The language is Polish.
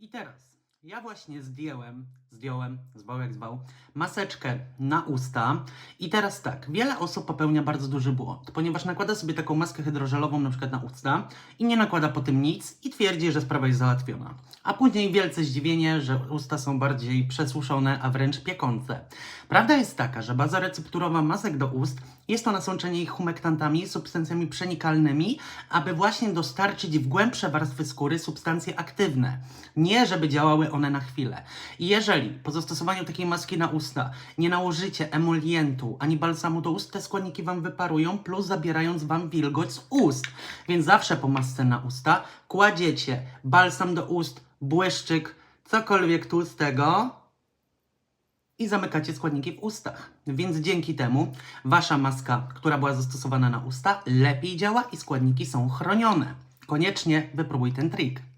I teraz, ja właśnie zdjąłem, zdjąłem, zwał jak zwał, maseczkę na usta. I teraz tak, wiele osób popełnia bardzo duży błąd, ponieważ nakłada sobie taką maskę hydrożelową na przykład na usta i nie nakłada po tym nic i twierdzi, że sprawa jest załatwiona. A później wielce zdziwienie, że usta są bardziej przesuszone, a wręcz piekące. Prawda jest taka, że baza recepturowa masek do ust jest to nasączenie ich humektantami, substancjami przenikalnymi, aby właśnie dostarczyć w głębsze warstwy skóry substancje aktywne. Nie, żeby działały one na chwilę. I jeżeli po zastosowaniu takiej maski na usta nie nałożycie emolientu ani balsamu do ust, te składniki wam wyparują, plus zabierając wam wilgoć z ust. Więc zawsze po masce na usta kładziecie balsam do ust, błyszczyk, cokolwiek tłustego i zamykacie składniki w ustach. Więc dzięki temu wasza maska, która była zastosowana na usta, lepiej działa i składniki są chronione. Koniecznie wypróbuj ten trik.